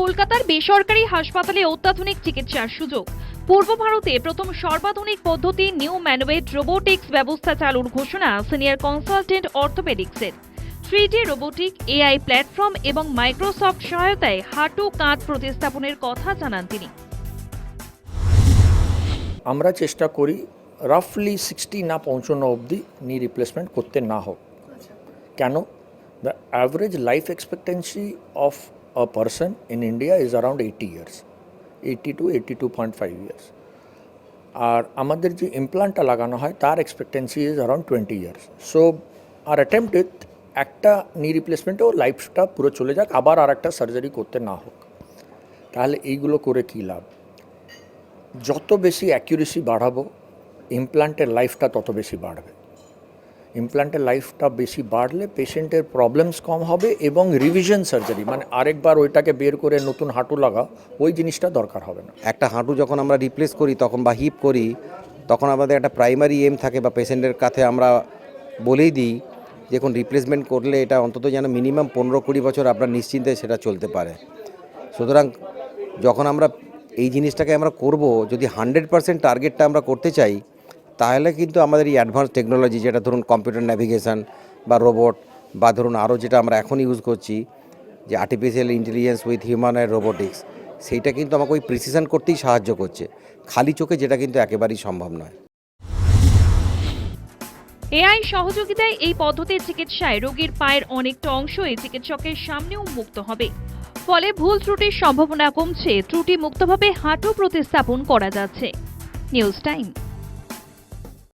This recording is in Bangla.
কলকাতার বেসরকারি হাসপাতালে অত্যাধুনিক চিকিৎসার সুযোগ। পূর্ব ভারতে প্রথম সর্বাধুনিক পদ্ধতি নিউ ম্যানুয়েট রোবোটিক্স ব্যবস্থা চালুর ঘোষণা সিনিয়র কনসালটেন্ট অর্থোপেডিক্সের। থ্রি রোবোটিক এআই প্ল্যাটফর্ম এবং মাইক্রোসফট সহায়তায় হাঁটু কাঁধ প্রতিস্থাপনের কথা জানান তিনি। আমরা চেষ্টা করি রাফলি সিক্সটি না পৌঁছানো অবধি নি রিপ্লেসমেন্ট করতে না হোক। কেন? The average life expectancy of India is around eighty years eighty to eighty two point five years আর আমাদের যে ইমপ্লান্টটা লাগানো হয়, তার expectancy is around twenty years so R attempt with একটা নি রিপ্লেসমেন্টেও লাইফটা পুরো চলে যাক, আবার আর একটা সার্জারি করতে না হোক। তাহলে এইগুলো করে কী লাভ? যত বেশি অ্যাকিউরেসি বাড়াবো ইমপ্লান্টের লাইফটা তত বেশি বাড়বে। ইমপ্লান্টের লাইফটা বেশি বাড়লে পেশেন্টের প্রবলেমস কম হবে এবং রিভিশন সার্জারি মানে আরেকবার ওইটাকে বের করে নতুন হাঁটু লাগা, ওই জিনিসটা দরকার হবে না। একটা হাঁটু যখন আমরা রিপ্লেস করি, তখন বা হিপ করি, তখন আমাদের একটা প্রাইমারি এম থাকে বা পেশেন্টের কাছে আমরা বলেই দিই, দেখুন রিপ্লেসমেন্ট করলে এটা অন্তত যেন মিনিমাম পনেরো কুড়ি বছর আপনার নিশ্চিন্তে সেটা চলতে পারে। সুতরাং যখন আমরা এই জিনিসটাকে আমরা করব, যদি হান্ড্রেড পার্সেন্ট টার্গেটটা আমরা করতে চাই তাহলে কিন্তু আমাদের এই অ্যাডভান্স টেকনোলজি যেটা ধরুন কম্পিউটার ন্যাভিগেশন বা রোবট বা ধরুন আরও যেটা আমরা এখন ইউজ করছি, যে artificial intelligence with human and robotics সেইটা কিন্তু আমাকে ওই প্রিসিশন করতেই সাহায্য করছে। খালি চোখে যেটা কিন্তু একেবারেই সম্ভব নয়। এআই সহযোগিতায় এই পদ্ধতির চিকিৎসায় রোগীর পায়ের অনেকটা অংশই চিকিৎসকের সামনেও মুক্ত হবে। ফলে ভুল ত্রুটির সম্ভাবনা কমছে, ত্রুটি মুক্তভাবে হাঁটু প্রতিস্থাপন করা যাচ্ছে। News time.